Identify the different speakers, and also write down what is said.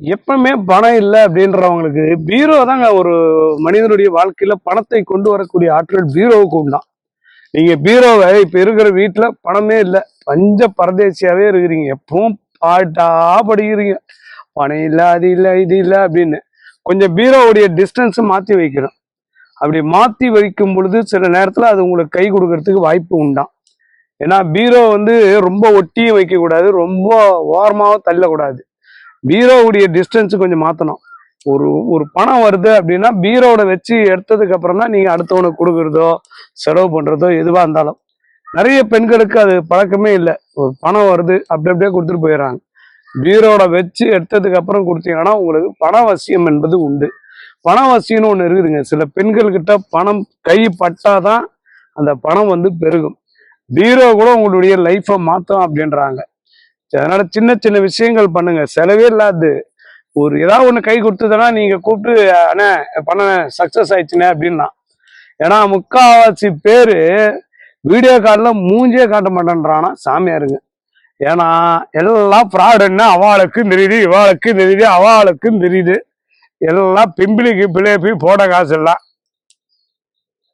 Speaker 1: எப்பவுமே பணம் இல்லை அப்படின்றவங்களுக்கு பீரோ தாங்க ஒரு மனிதனுடைய வாழ்க்கையில பணத்தை கொண்டு வரக்கூடிய ஆற்றல் பீரோவுக்கு உண்டான் நீங்க பீரோவை இப்ப இருக்கிற வீட்டுல பணமே இல்லை. பஞ்ச பரதேசியாவே இருக்கிறீங்க. எப்பவும் பாட்டா படிக்கிறீங்க. பணம் இல்லை அது இல்லை இது இல்லை அப்படின்னு கொஞ்சம் பீரோவுடைய டிஸ்டன்ஸ் மாத்தி வைக்கணும். அப்படி மாத்தி வைக்கும் பொழுது சில நேரத்துல அது உங்களுக்கு கை கொடுக்கறதுக்கு வாய்ப்பு உண்டாம் ஏன்னா பீரோ வந்து ரொம்ப ஒட்டியும் வைக்கக்கூடாது. ரொம்ப ஓரமாகவும் தள்ளக்கூடாது. பீரோவுடைய டிஸ்டன்ஸ் கொஞ்சம் மாற்றணும் ஒரு ஒரு பணம் வருது அப்படின்னா பீரோட வச்சு எடுத்ததுக்கு அப்புறம் தான் நீங்கள் அடுத்தவனுக்கு கொடுக்குறதோ செலவு பண்ணுறதோ எதுவாக இருந்தாலும். நிறைய பெண்களுக்கு அது பழக்கமே இல்லை. ஒரு பணம் வருது அப்படி அப்படியே கொடுத்துட்டு போயிடுறாங்க. பீரோட வச்சு எடுத்ததுக்கு அப்புறம் கொடுத்தீங்கன்னா உங்களுக்கு பணவசியம் என்பது உண்டு. பணவசியம்னு ஒன்று இருக்குதுங்க. சில பெண்கள்கிட்ட பணம் கை பட்டாதான் அந்த பணம் வந்து பெருகும். பீரோ கூட உங்களுடைய லைஃப்பை மாற்றும் அப்படின்றாங்க. அதனால சின்ன சின்ன விஷயங்கள் பண்ணுங்க. செலவே இல்லாது. ஒரு ஏதாவது ஒன்று கை கொடுத்ததுன்னா நீங்க கூப்பிட்டு அண்ணே பண்ண சக்சஸ் ஆயிடுச்சுனே அப்படின்னா. ஏன்னா முக்காவாசி பேரு வீடியோ காலில் மூஞ்சே காட்ட மாட்டேன்றானா? சாமியாருங்க. ஏன்னா எல்லாம் ஃப்ராடுன்னா அவளுக்கும் தெரியுது இவாளுக்கும் தெரியுது அவளுக்கும் தெரியுது. எல்லாம் பிம்பிளிக்கு பிள்ளைப்பி போட காசு எல்லாம்